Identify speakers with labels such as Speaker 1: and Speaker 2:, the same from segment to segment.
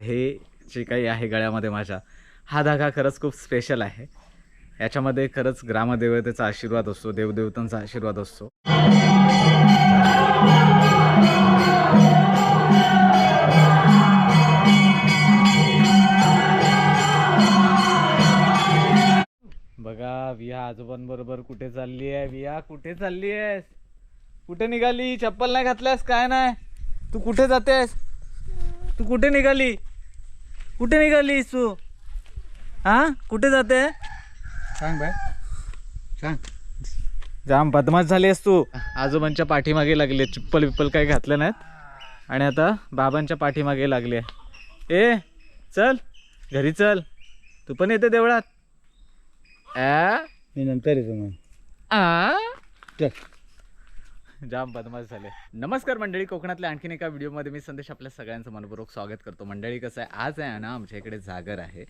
Speaker 1: हे जे काही आहे गळ्यामध्ये माझ्या हा धागा खरंच खूप स्पेशल आहे. याच्यामध्ये खरंच ग्रामदेवतेचा आशीर्वाद असतो देवदेवतांचा आशीर्वाद असतो. बघा विया आजोबांबरोबर कुठे चालली आहे? विया कुठे चालली आहेस? कुठे निघाली? चप्पल नाही घातल्यास? काय नाही? तू कुठे जातेस? तू कुठे निघाली? कुठे निघालीस तू हा? कुठे जाते?
Speaker 2: सांग बाय. सांग.
Speaker 1: जाम बदमाश झालीस तू. आजोबांच्या पाठीमागे लागले चप्पल बिप्पल काही घातलं नाहीत. आणि आता बाबांच्या पाठीमागे लागले. ए चल. घरी चल. तू पण येते देवळात. आ?
Speaker 2: मी नंतर येतो मग.
Speaker 1: आ?
Speaker 2: चल.
Speaker 1: जाम बदमाश झाले. नमस्कार मंडळी कोकणातल्या आणखीन एका व्हिडिओमध्ये मी संदेश आपल्या सगळ्यांचं मनपूर्वक स्वागत करतो. मंडळी कसं आहे? आज आहे ना आमच्या इकडे जागर आहे.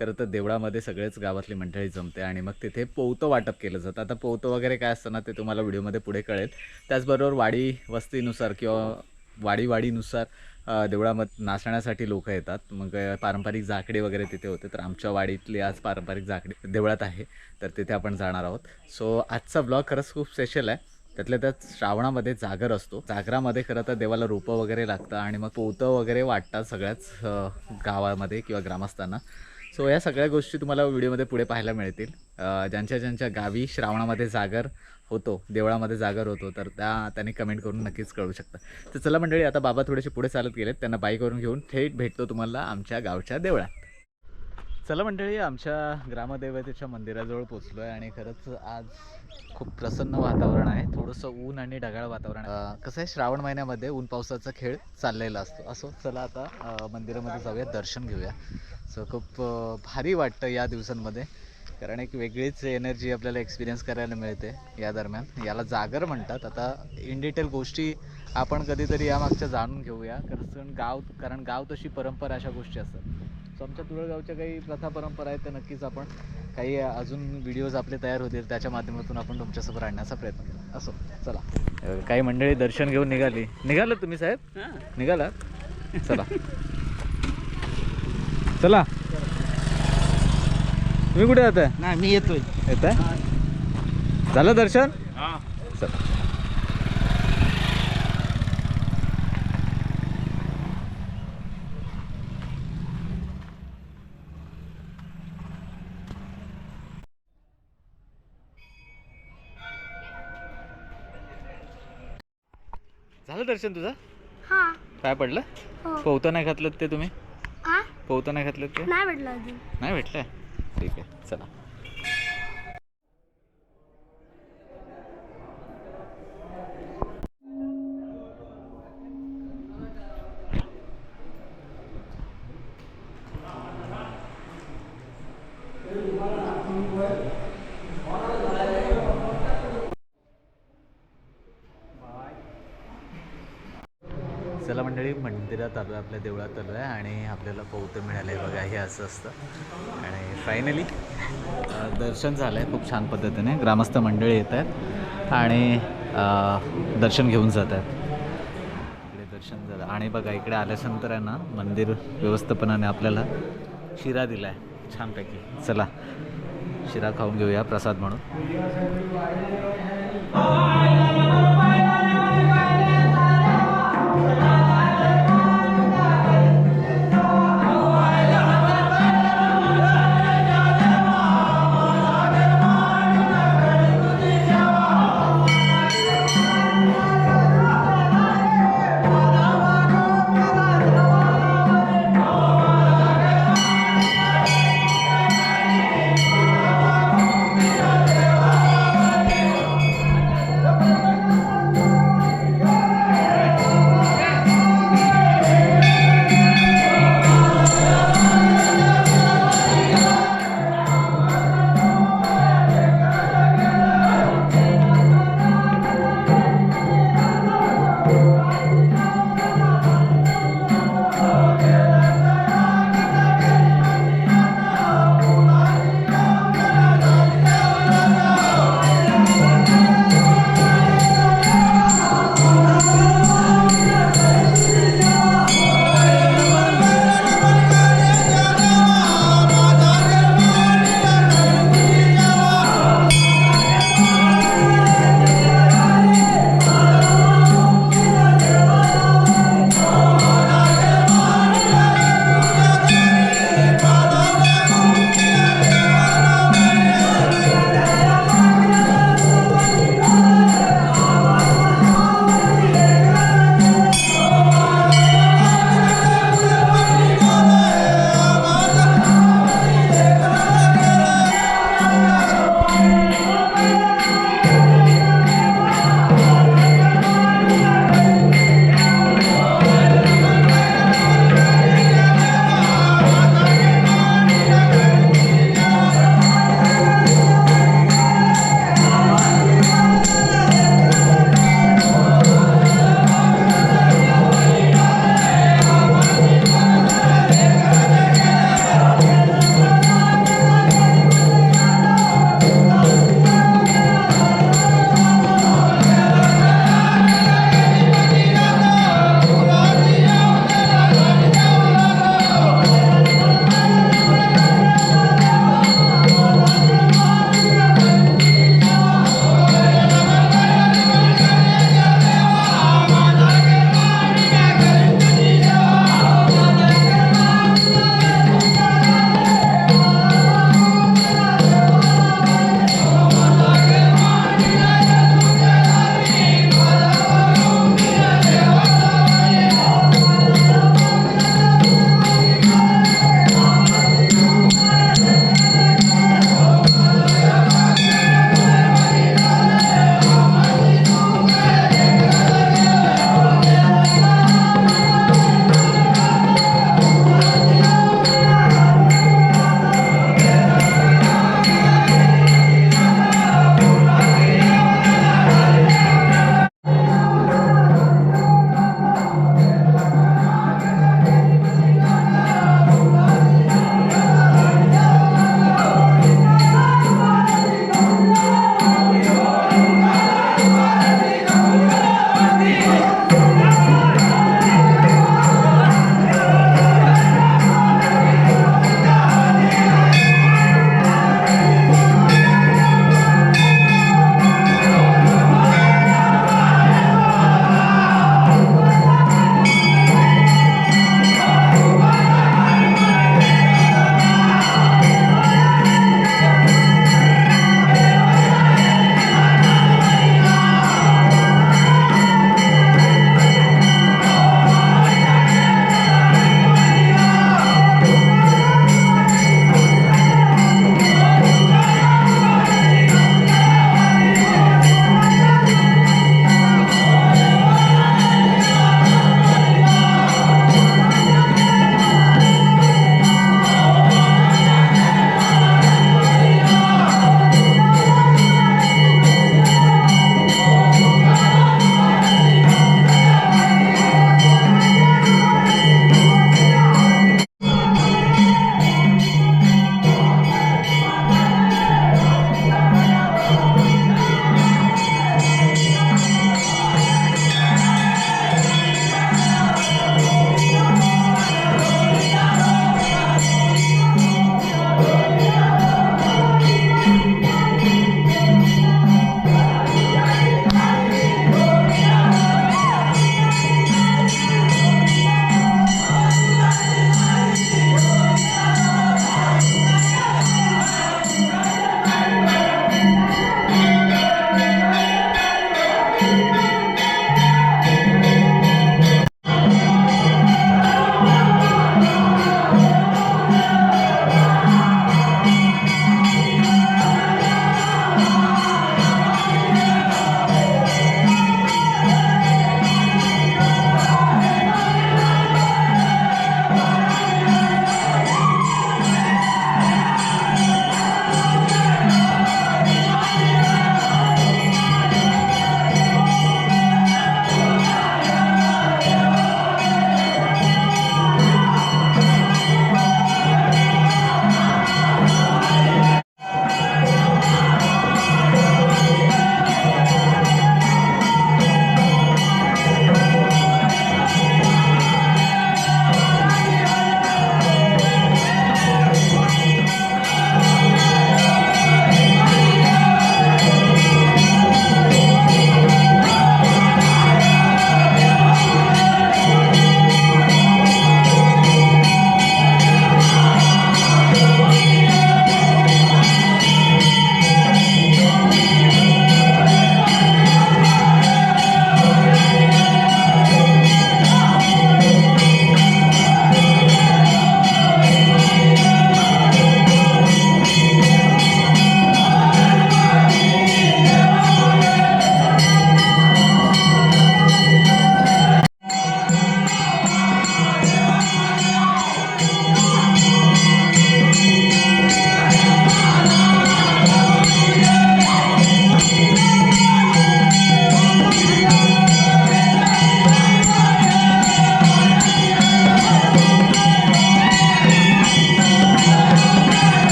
Speaker 1: खरं तर देवळामध्ये सगळेच गावातली मंडळी जमते आणि मग तिथे पोवतं वाटप केलं जातं. आता पोवतं वगैरे काय असतं ना ते तुम्हाला व्हिडिओमध्ये पुढे कळेल. त्याचबरोबर वाडी वस्तीनुसार किंवा वाडी वाडीनुसार देवळामध्ये नाचण्यासाठी लोक येतात. मग पारंपरिक झाकडे वगैरे तिथे होते. तर आमच्या वाडीतली आज पारंपरिक झाकडे देवळात आहे. तर तिथे आपण जाणार आहोत. सो आजचा ब्लॉग खरंच खूप स्पेशल आहे. त्यातल्या त्यात श्रावणामध्ये जागर असतो. जागरामध्ये खरं तर देवाला रोपं वगैरे लागतं आणि मग पोतं वगैरे वाटतात सगळ्याच गावामध्ये किंवा ग्रामस्थांना. सो या सगळ्या गोष्टी तुम्हाला व्हिडिओमध्ये पुढे पाहायला मिळतील. ज्यांच्या ज्यांच्या गावी श्रावणामध्ये जागर होतो देवळामध्ये जागर होतो तर त्या त्यांनी कमेंट करून नक्कीच कळू शकता तर चला मंडळी आता बाबा थोडेसे पुढे चालत गेलेत. त्यांना बाईकवरून घेऊन थेट भेटतो तुम्हाला आमच्या गावच्या देवळात. चला मंडळी आमच्या ग्रामदेवतेच्या मंदिराजवळ पोचलो आहे आणि खरंच आज खूप प्रसन्न वातावरण आहे. थोडंसं ऊन आणि ढगाळ वातावरण आहे. कसं आहे श्रावण महिन्यामध्ये ऊन पावसाचा खेळ चाललेला असतो. असो चला आता मंदिरामध्ये जाऊया दर्शन घेऊया. सो खूप भारी वाटतं या दिवसांमध्ये कारण एक वेगळीच एनर्जी आपल्याला एक्सपिरियन्स करायला मिळते या दरम्यान. याला जागर म्हणतात. आता इन डिटेल गोष्टी आपण कधीतरी यामागच्या जाणून घेऊया. कारण गाव कारण गाव तशी परंपरा अशा गोष्टी असतात. सो आमच्या तुळगावच्या काही प्रथा परंपरा आहेत त्या नक्कीच आपण काही अजून व्हिडिओज आपले तयार होतील त्याच्या माध्यमातून आपण तुमच्यासमोर आणण्याचा प्रयत्न करू. असो चला. काही मंडळी दर्शन घेऊन निघाली. निघालं तुम्ही साहेब? निघाला चला. चला. तुम्ही कुठे जाताय
Speaker 2: नाही मी येतोय.
Speaker 1: येत आहे झालं दर्शन? चला. झालं दर्शन तुझं?
Speaker 3: हा.
Speaker 1: काय पडलं?
Speaker 3: हो.
Speaker 1: पोहतं नाही घातलं ते तुम्ही?
Speaker 3: आ?
Speaker 1: पोहतं नाही घातलं ते?
Speaker 3: नाही भेटलं अजून.
Speaker 1: नाही भेटलंय? ठीक आहे चला. चला मंडळी मंदिरात आलो आहे आपल्या देवळात आलो आहे आणि आपल्याला पौतं मिळालं आहे बघा हे असं असतं. आणि फायनली दर्शन झालं आहे खूप छान पद्धतीने. ग्रामस्थ मंडळी येत आहेत आणि दर्शन घेऊन जात आहेत. इकडे दर्शन झालं. आणि बघा इकडे आल्याच्यानंतर आहे ना मंदिर व्यवस्थापनाने आपल्याला शिरा दिला आहे छानपैकी. चला शिरा खाऊन घेऊया प्रसाद म्हणून.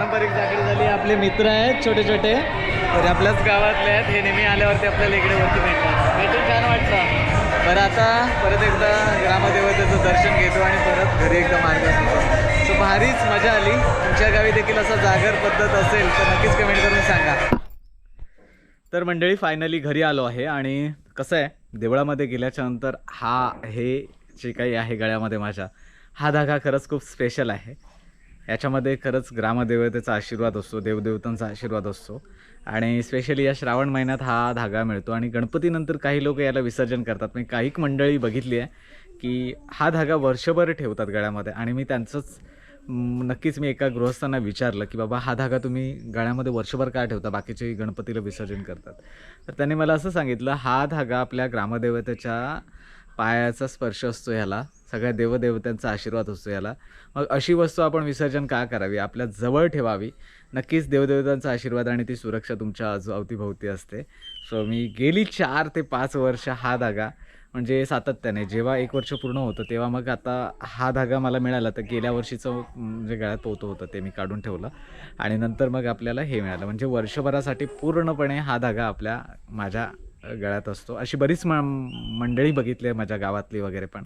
Speaker 1: पारंपरिक जाकडी झाली. आपले मित्र आहेत छोटे छोटे. तर आपल्याच गावातले आहेत. हे नेहमी आल्यावरती आपल्याला इकडे वरती भेटतात. भेटून छान वाटतं. बरं आता परत एकदा ग्रामदेवतेचं दर्शन घेतो आणि परत घरी एकदा मार्ग सुटतो सो भारीच मजा आली. तुमच्या गावी देखील असं जागर पद्धत असेल तर नक्कीच कमेंट करून सांगा. तर मंडळी फायनली घरी आलो आहे आणि कसं आहे देवळामध्ये गेल्याच्यानंतर हा हे जे काही आहे गळ्यामध्ये माझ्या हा धागा खरंच खूप स्पेशल आहे. याच्यामध्ये खरंच ग्रामदेवतेचा आशीर्वाद असतो देवदेवतांचा आशीर्वाद असतो. आणि स्पेशली या श्रावण महिन्यात हा धागा मिळतो आणि गणपतीनंतर काही लोक याला विसर्जन करतात. मी काही मंडळी बघितली आहे की हा धागा वर्षभर ठेवतात गळ्यामध्ये आणि मी त्यांचंच नक्कीच मी एका गृहस्थांना विचारलं की बाबा हा धागा तुम्ही गळ्यामध्ये वर्षभर का ठेवता? बाकीचे गणपतीला विसर्जन करतात. तर त्यांनी मला असं सांगितलं हा धागा आपल्या ग्रामदेवतेच्या पायाचा स्पर्श असतो ह्याला. सगळ्या देवदेवतांचा आशीर्वाद असतो याला मग अशी वस्तू आपण विसर्जन का करावी? आपल्या जवळ ठेवावी. नक्कीच देवदेवतांचा आशीर्वाद आणि ती सुरक्षा तुमच्या आजू अवतीभोवती असते. सो मी गेली चार ते पाच वर्ष हा धागा म्हणजे सातत्याने जेव्हा एक वर्ष पूर्ण होतं तेव्हा मग आता हा धागा मला मिळाला. तर गेल्या वर्षीचं म्हणजे गळ्यात पोहतो होतं ते मी काढून ठेवलं. आणि नंतर मग आपल्याला हे मिळालं. म्हणजे वर्षभरासाठी पूर्णपणे हा धागा आपल्या माझ्या गळ्यात असतो. अशी बरीच म मंडळी बघितली आहे माझ्या गावातली वगैरे पण.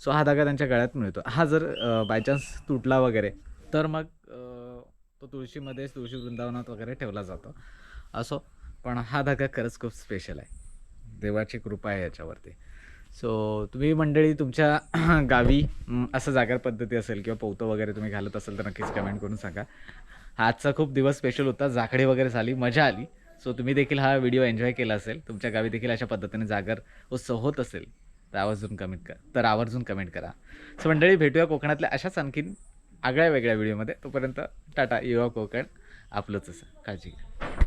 Speaker 1: सो हा धागा त्यांच्या गळ्यात मिळतो. हा जर बायचान्स तुटला वगैरे तर मग तो तुळशीमध्येच तुळशी वृंदावनात वगैरे ठेवला जातो. असो पण हा धागा खरंच खूप स्पेशल आहे. देवाची कृपा आहे याच्यावरती. सो तुम्ही मंडळी तुमच्या गावी असं जागर पद्धती असेल किंवा पोतं वगैरे तुम्ही घालत असेल तर नक्कीच कमेंट करून सांगा. हा आजचा खूप दिवस स्पेशल होता. झाकडी वगैरे झाली मजा आली. सो तुम्ही देखील हा व्हिडिओ एन्जॉय केला असेल. तुमच्या गावी देखील अशा पद्धतीने जागर उत्सव होत असेल तर आवर्जून कमेंट करा तर आवर्जून कमेंट करा. सो मंडळी भेटूया कोकणातल्या अशाच आणखीन आगळ्या वेगळ्या व्हिडिओमध्ये तोपर्यंत टाटा युवा कोकण आपलंच असं. काळजी घ्या.